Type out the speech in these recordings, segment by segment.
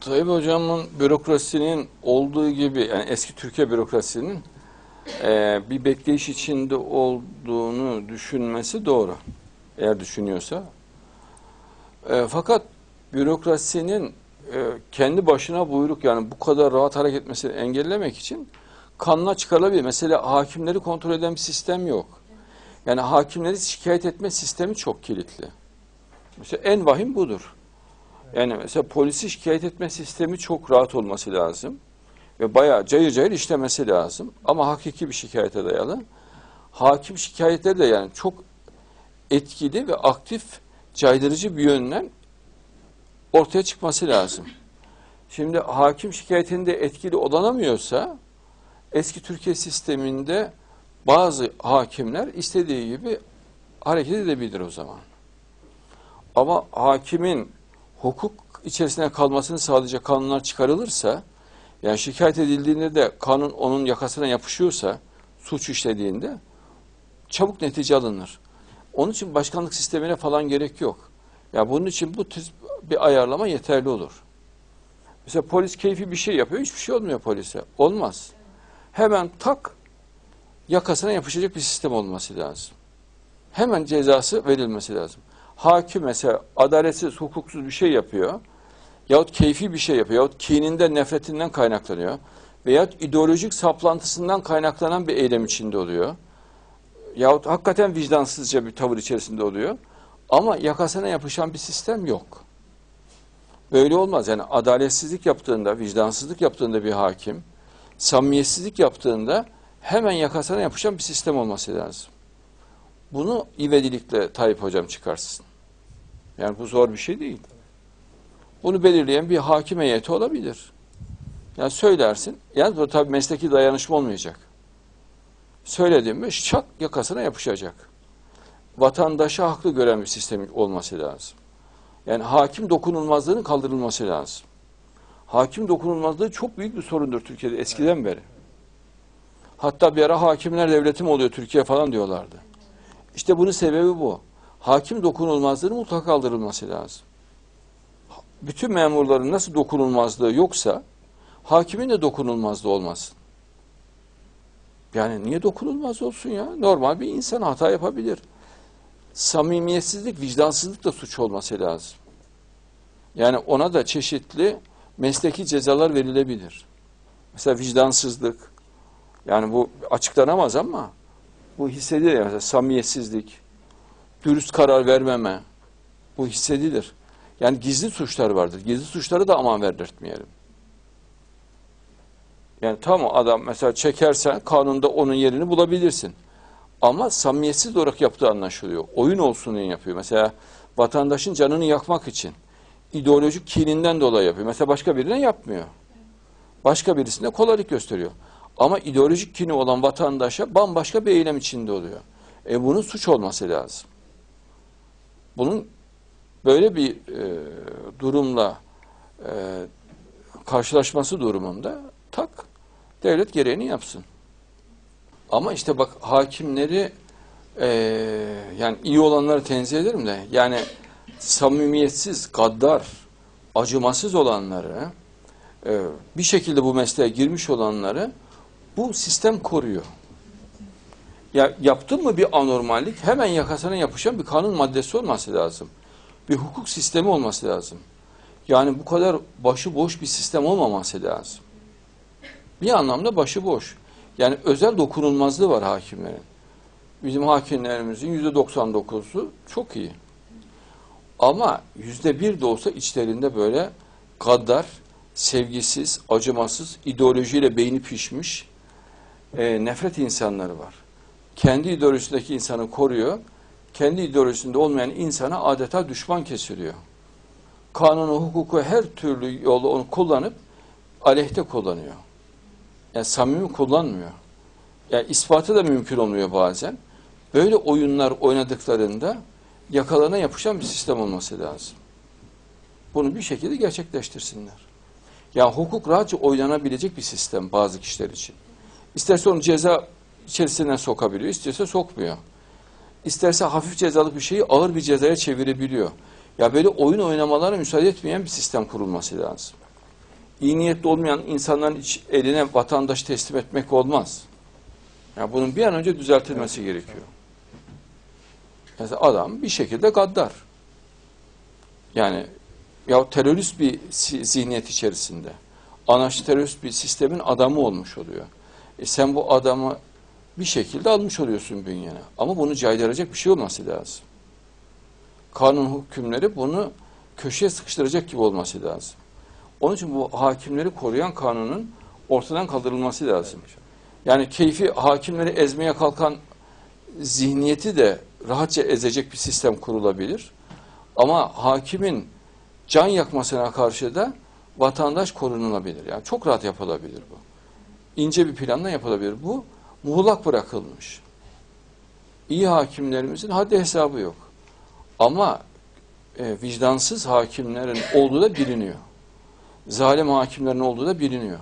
Tayyip Hocam'ın bürokrasinin olduğu gibi yani eski Türkiye bürokrasinin e, bir bekleyiş içinde olduğunu düşünmesi doğru. Eğer düşünüyorsa. E, fakat bürokrasinin e, kendi başına buyruk yani bu kadar rahat hareket etmesini engellemek için kanuna çıkarılabilir. Mesela hakimleri kontrol eden bir sistem yok. Yani hakimleri şikayet etme sistemi çok kilitli. Mesela en vahim budur. Yani mesela polisi şikayet etme sistemi çok rahat olması lazım. Ve bayağı cayır cayır işlemesi lazım. Ama hakiki bir şikayete dayalı. Hakim şikayetleri de yani çok etkili ve aktif caydırıcı bir yönden ortaya çıkması lazım. Şimdi hakim şikayetinde etkili olanamıyorsa eski Türkiye sisteminde bazı hakimler istediği gibi hareket edebilir o zaman. Ama hakimin hukuk içerisinde kalmasını sağlayacak kanunlar çıkarılırsa, yani şikayet edildiğinde de kanun onun yakasına yapışıyorsa, suç işlediğinde çabuk netice alınır. Onun için başkanlık sistemine falan gerek yok. Ya bunun için bu tür bir ayarlama yeterli olur. Mesela polis keyfi bir şey yapıyor, hiçbir şey olmuyor polise. Olmaz. Hemen tak yakasına yapışacak bir sistem olması lazım. Hemen cezası verilmesi lazım. Hakim mesela adaletsiz, hukuksuz bir şey yapıyor yahut keyfi bir şey yapıyor yahut kininden, nefretinden kaynaklanıyor veyahut ideolojik saplantısından kaynaklanan bir eylem içinde oluyor yahut hakikaten vicdansızca bir tavır içerisinde oluyor ama yakasına yapışan bir sistem yok. Böyle olmaz. Yani adaletsizlik yaptığında, vicdansızlık yaptığında bir hakim, samimiyetsizlik yaptığında hemen yakasına yapışan bir sistem olması lazım. Bunu ivedilikle Tayyip Hocam çıkarsın. Yani bu zor bir şey değil. Bunu belirleyen bir hakim heyeti olabilir. Yani söylersin. Yani bu tabii mesleki dayanışma olmayacak. Söyledim mi şak yakasına yapışacak. Vatandaşı haklı gören bir sistem olması lazım. Yani hakim dokunulmazlığının kaldırılması lazım. Hakim dokunulmazlığı çok büyük bir sorundur Türkiye'de eskiden beri. Hatta bir ara hakimler devleti mi oluyor Türkiye falan diyorlardı. İşte bunun sebebi bu. Hakim dokunulmazlığının mutlaka kaldırılması lazım. Bütün memurların nasıl dokunulmazlığı yoksa hakimin de dokunulmazlığı olmasın. Yani niye dokunulmaz olsun ya? Normal bir insan hata yapabilir. Samimiyetsizlik, vicdansızlık da suç olması lazım. Yani ona da çeşitli mesleki cezalar verilebilir. Mesela vicdansızlık. Yani bu açıklanamaz ama bu hissedilir. Yani mesela samimiyetsizlik, dürüst karar vermeme bu hissedilir. Yani gizli suçlar vardır. Gizli suçları da aman verdirtmeyelim. Yani tamam adam mesela çekersen kanunda onun yerini bulabilirsin. Ama samimiyetsiz olarak yaptığı anlaşılıyor. Oyun olsun diye yapıyor. Mesela vatandaşın canını yakmak için ideolojik kininden dolayı yapıyor. Mesela başka birine yapmıyor. Başka birisine kolaylık gösteriyor. Ama ideolojik kini olan vatandaşa bambaşka bir eylem içinde oluyor. E bunun suç olması lazım. Bunun böyle bir e, durumla e, karşılaşması durumunda tak devlet gereğini yapsın. Ama işte bak hakimleri e, yani iyi olanları tenzih ederim de yani samimiyetsiz, gaddar, acımasız olanları e, bir şekilde bu mesleğe girmiş olanları bu sistem koruyor. Ya yaptın mı bir anormallik hemen yakasına yapışan bir kanun maddesi olması lazım. Bir hukuk sistemi olması lazım. Yani bu kadar başıboş bir sistem olmaması lazım. Bir anlamda başıboş. Yani özel dokunulmazlığı var hakimlerin. Bizim hakimlerimizin yüzde 99'u çok iyi. Ama yüzde bir de olsa içlerinde böyle gaddar, sevgisiz, acımasız, ideolojiyle beyni pişmiş e, nefret insanları var. Kendi ideolojisindeki insanı koruyor, kendi ideolojisinde olmayan insana adeta düşman kesiliyor. Kanunu, hukuku her türlü yolu onu kullanıp aleyhte kullanıyor. Yani samimi kullanmıyor. Yani ispatı da mümkün olmuyor bazen. Böyle oyunlar oynadıklarında yakalana yapışan bir sistem olması lazım. Bunu bir şekilde gerçekleştirsinler. Yani hukuk rahatça oynanabilecek bir sistem bazı kişiler için. İsterse onu ceza içerisine sokabiliyor, isterse sokmuyor. İsterse hafif cezalı bir şeyi ağır bir cezaya çevirebiliyor. Ya böyle oyun oynamalara müsaade etmeyen bir sistem kurulması lazım. iyi niyetli olmayan insanların iç, eline vatandaş teslim etmek olmaz. Yani bunun bir an önce düzeltilmesi gerekiyor. Mesela adam bir şekilde gaddar. Yani ya terörist bir zihniyet içerisinde. Anarşist terörist bir sistemin adamı olmuş oluyor. E sen bu adamı bir şekilde almış oluyorsun bünyene. Ama bunu caydıracak bir şey olması lazım. Kanun hükümleri bunu köşeye sıkıştıracak gibi olması lazım. Onun için bu hakimleri koruyan kanunun ortadan kaldırılması lazım. Yani keyfi hakimleri ezmeye kalkan zihniyeti de rahatça ezecek bir sistem kurulabilir. Ama hakimin can yakmasına karşı da vatandaş korunulabilir. Yani çok rahat yapılabilir bu. İnce bir planla yapılabilir. Bu muğlak bırakılmış. İyi hakimlerimizin haddi hesabı yok. Ama e, vicdansız hakimlerin olduğu da biliniyor. Zalim hakimlerin olduğu da biliniyor.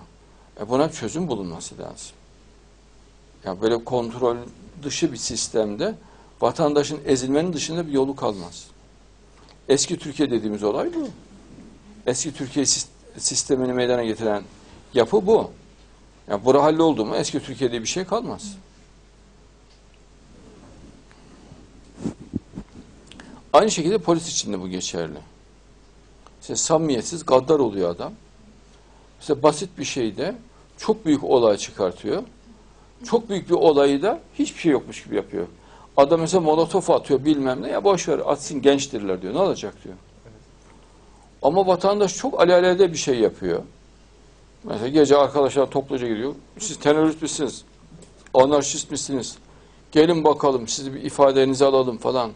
E, buna çözüm bulunması lazım. Yani böyle kontrol dışı bir sistemde vatandaşın ezilmenin dışında bir yolu kalmaz. Eski Türkiye dediğimiz olay bu. Eski Türkiye sis- sistemini meydana getiren yapı bu. Yani bura halloldu mu eski Türkiye'de bir şey kalmaz. Aynı şekilde polis için de bu geçerli. İşte samimiyetsiz, gaddar oluyor adam. İşte basit bir şeyde çok büyük olay çıkartıyor. Çok büyük bir olayı da hiçbir şey yokmuş gibi yapıyor. Adam mesela molotof atıyor bilmem ne. Ya boş ver atsın gençtirler diyor. Ne olacak diyor. Ama vatandaş çok alelade bir şey yapıyor. Mesela gece arkadaşlar topluca gidiyor. Siz terörist misiniz? Anarşist misiniz? Gelin bakalım sizi bir ifadenizi alalım falan.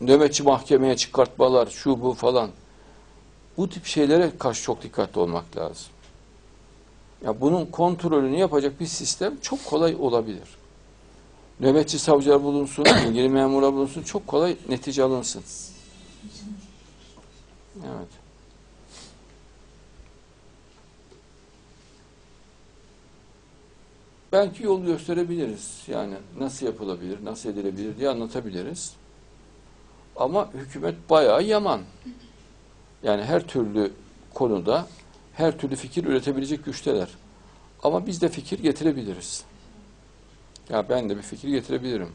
Nöbetçi mahkemeye çıkartmalar, şu bu falan. Bu tip şeylere karşı çok dikkatli olmak lazım. Ya bunun kontrolünü yapacak bir sistem çok kolay olabilir. Nöbetçi savcılar bulunsun, ilgili memurlar bulunsun, çok kolay netice alınsın. Evet. Belki yol gösterebiliriz. Yani nasıl yapılabilir, nasıl edilebilir diye anlatabiliriz. Ama hükümet bayağı yaman. Yani her türlü konuda her türlü fikir üretebilecek güçteler. Ama biz de fikir getirebiliriz. Ya ben de bir fikir getirebilirim.